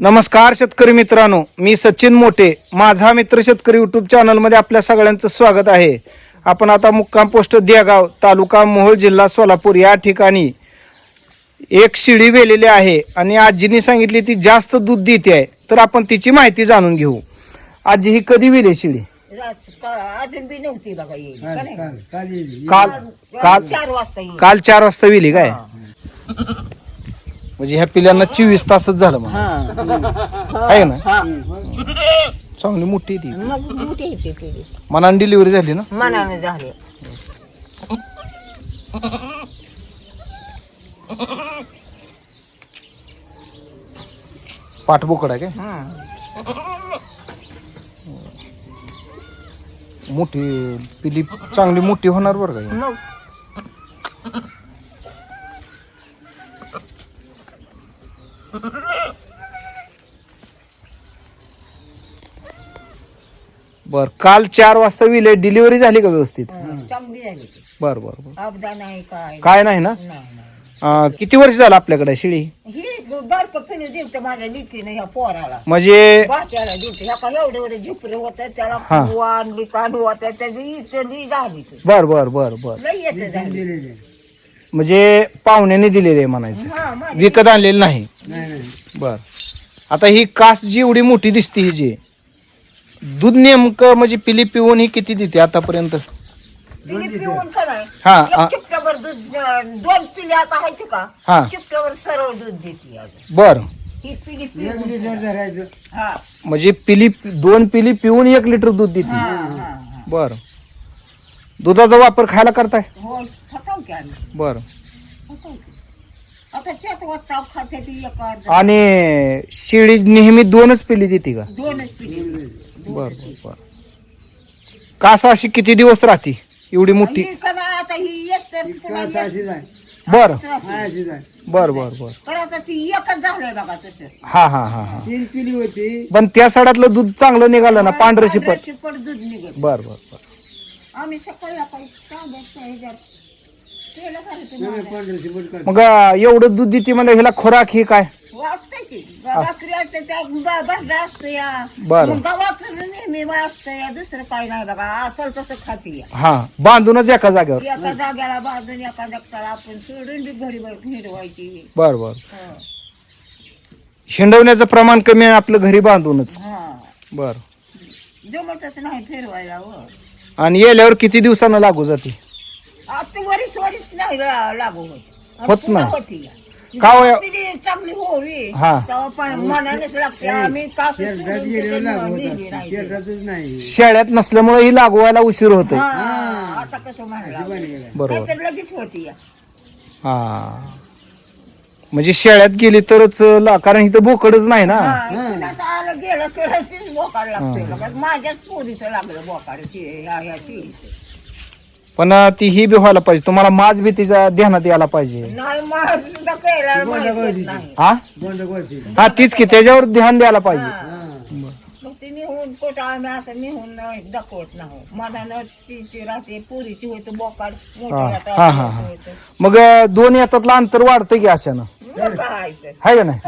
नमस्कार शेतकरी मित्रांनो मी सचिन मोठे माझा मित्र शेतकरी युट्यूब चॅनलमध्ये आपल्या सगळ्यांचं स्वागत आहे. आपण आता मुक्काम पोस्ट देगाव तालुका मोहोळ जिल्हा सोलापूर या ठिकाणी एक शिडी वेलेली आहे आणि आजीने सांगितली ती जास्त दूध देते आहे. तर आपण तिची माहिती जाणून घेऊ. आजी ही कधी वेली शिडी? काल काल चार वाजता येईल काल चार वाजता वेली काय? म्हणजे ह्या पिल्यांना चोवीस तासच झालं मग आहे ना? चांगली मोठी आहे ती. मग मोठी येते पिढी मनाने डिलिव्हरी झाली ना? मनाने झाले. पाठबोकड आहे काय? हं. मोठी पिली चांगली मोठी होणार बरं का? ही. मग बर काल चार वाजता विले डिलिव्हरी झाली का व्यवस्थित? हं, चांगली झाली ती. बर बर बर. नाही काय काय नाही ना? नाही नाही. अं, किती वर्ष झालं आपल्याकडे शिडी ही बारक पिणी दिलत माझ्या लिकीने ह्या पोराला. म्हणजे बाच्याला दिलत. ह्या का एवढे एवढे झिपरे होत त्याला हा. आणली काढू होत्या त्याची इतली झाली ती. बर बर बर बर. लई येते झाली. म्हणजे पाहुण्याने दिलेले आहे म्हणायचं. हा विकत आणलेलं नाही. बर. आता ही कास जी एवढी मोठी दिसते ही जी दूध नेमकं म्हणजे पिली पिऊन ही किती देते आतापर्यंत? पिली पिऊन का नाही? हा आ- एक चिपट्यावर दूध अं, दोन पिली आता आहेत का? हा. चिपट्यावर सरळ दूध देते अजून. बर. ही पिली पिऊन हा. म्हणजे पिली दोन पिली पिऊन एक लिटर दूध देते. हा, हा, हा. बर. दुधाचा वापर खायला करताय? हो खाताव की आम्ही. बर. खाताव की. आता चात वाजता खाते ती एक अर्ध. आणि शिडी नेहमी दोनच पिली देते का? दोनच पिली. बर बर बर. कास अशी किती दिवस राहते? एवढी मोठी? ही का नाही आता ही एक तर पुन्हा एक बर. बर बर बर. पण आता ती एकच झालंय बघा तसं. हा हा हा हा. तीन होती. पण त्या सडातलं दूध चांगलं निघालं ना पांढरं शिपट पांढरं शिपट. दूध निघत बर बर बर. आम्ही सकाळी काही सांगायचं ह्याच्यात. केलं करायचं नाही, नाही. पांढरं शिपट काढ. मग अं, एवढं दूध देते म्हणजे ह्याला खोराक ही काय? वाचतंय की. भाकरी असते त्या ब- भरडा असतं या. बरं. मग गावात नेहमी या दुसरं काही नाही बघा. असल तसं खाते या. हा बांधूनच एका जागेवर. एका जाग्याला बांधून एका जागेला आपण सोडून बी घरी भर हिरवायची बर बर. हं. हिंडवण्याचं प्रमाण कमी आहे आपलं घरी बांधूनच. हा. बर. जमतच नाही फिरवायला हो. आणि येल्यावर किती दिवसानं लागू जाते? आता वरीस वरीस नाही ला- लागू होत. होत पुन्हा नाही. होती या. का हो पिढी चांगली होवी हा. तेव्हा पण मनानेच लागते आम्ही कास शेरडात गेल्यावर लागू होता शेरडातच नाही शेळ्यात नसल्यामुळे ही लागवायला उशीर होतोय आता कसं म्हणला बरोबर. नाहीतर लगेच होती. या. हा. म्हणजे शेळ्यात गेली तरच ला- कारण इथं बोकडच नाही ना. हा, आलं गेलं तर तीच बोकाड लागतोय. माझ्याच पोरीचं लागलं बोकाड ते- शिळीचं. पण अं, ती ही बी व्हायला पाहिजे. तुम्हाला माझ बी तिच्या ध्यानात यायला पाहिजे. नाही मला सुद्धा कळलं माहितीच नाही. हा? हा तीच की त्याच्यावर ध्यान द्यायला पाहिजे. मग ती निहून कुठं आम्ही असं निहून नाही दाखवत नाही. मनानं ती ती राहते पोरीची होतं बोकाड. हा मोठ्या हा हा हा. मग अं, दोन यातातलं अंतर वाढतं की अशानं? का नाही?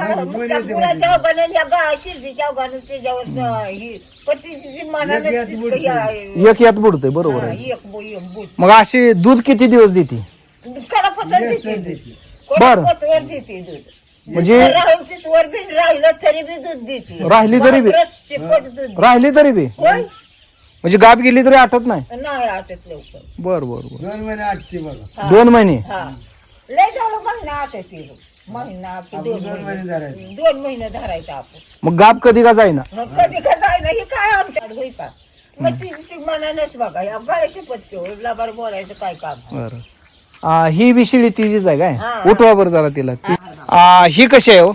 एक यात बुडते. बरोबर हा, आहे. मग अशी दूध किती दिवस देते. बरं. कडपतवर देते दूध? म्हणजे राहिलं तरी बी दूध देते. राहिली तरी बी? होय? म्हणजे गाप गेली तरी आठत नाही? बर बर बर. दोन महिने दोन महिने? हा. लय झालं महिना की दोन महिने. धरायचे. दोन महिने धरायचं आपण. मग गाप कधी का जाईना? मग कधी का जायला हे काय आमच्याकडे होई का मग ती ती मनानच बघा. या गळे शपथ घेऊ लबाड बोलायचं काय काम बर. आ, ही बी शिडी तिचीच आहे काय. उठवा बरं जरा तिला. ती- आ, ही कशी आहे हो?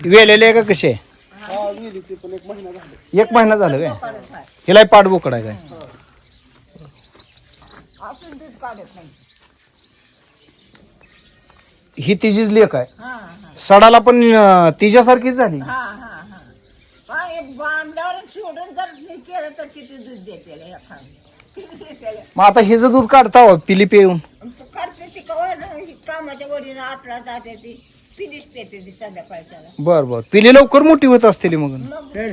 वेलेली आहे का कशी आहे? एक महिना झालं काय? हिला पाठ बोकड आहे काय? असून दूध काढत नाही. ही तिचीच लेख आहे. हा हा. सडाला पण अं, तिच्यासारखीच झाली. हा हा हा. सोडून जर हे केलं तर किती दूध देते या खाली किती देते मग आता हिचं दूध काढता हो, पिली पिऊन करते ती कवर कामाच्या वडीनं आटला जाते ती. पिलीच देते ती संध्याकाळच्याला बर बर. पिली लवकर मोठी होत असतील मग. मग तर?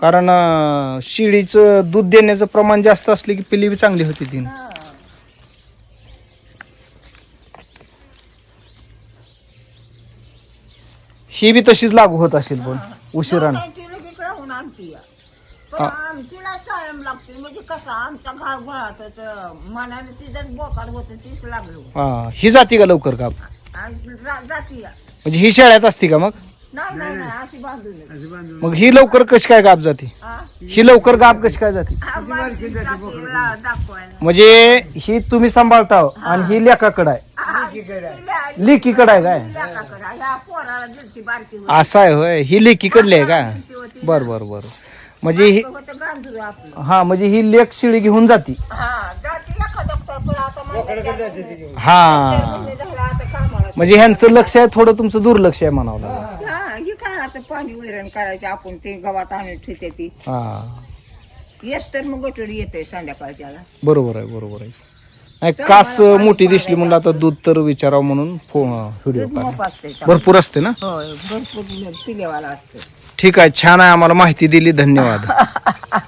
कारण अं, शिळीचं दूध देण्याचं प्रमाण जास्त असले की पिली बी चांगली होती ती. हा. ही बी तशीच लागू होत असेल पण उशिरानं. लोकांची लगेच राहून आणती. या. पण आमचीला कायम लागते. म्हणजे कसं आमचा घाळ घोळातच मनाने तिथंच बोकाड होत तीच लागलो हा. ही जाती का लवकर का? आणि रा- जाती. या. म्हणजे ही शेळ्यात असती का मग? नाही नाही नाही अशी बांधून असं बांधून मग ही लवकर कशी काय गाप जाते? ही? लवकर गाप कशी काय जाते? दाखवायला. म्हणजे ही तुम्ही सांभाळता आणि ही लेकाकडं आहे. लेकीकडं आहे. काय. असं आहे होय. ही लेकीकडली आहे का. बर बर बर. म्हणजे ही हा म्हणजे ही लेक शिळी घेऊन जाती. हा हा. म्हणजे ह्यांचं लक्ष आहे थोडं तुमचं दुर्लक्ष आहे म्हणावं लागेल. हा ही काय असं पाणी वैरण करायचं आपण ते गव्हात आणून ठेवते ती. हा. येस तर मग गटोरी येते संध्याकाळच्याला बरोबर आहे बरोबर आहे. नाही कास मोठी दिसली म्हणलं आता दूध तर विचारावं म्हणून व्हिडिओ भरपूर असते ना? होय भरपूर पिलेवाला असते. ठीक आहे छान आहे आम्हाला माहिती दिली धन्यवाद.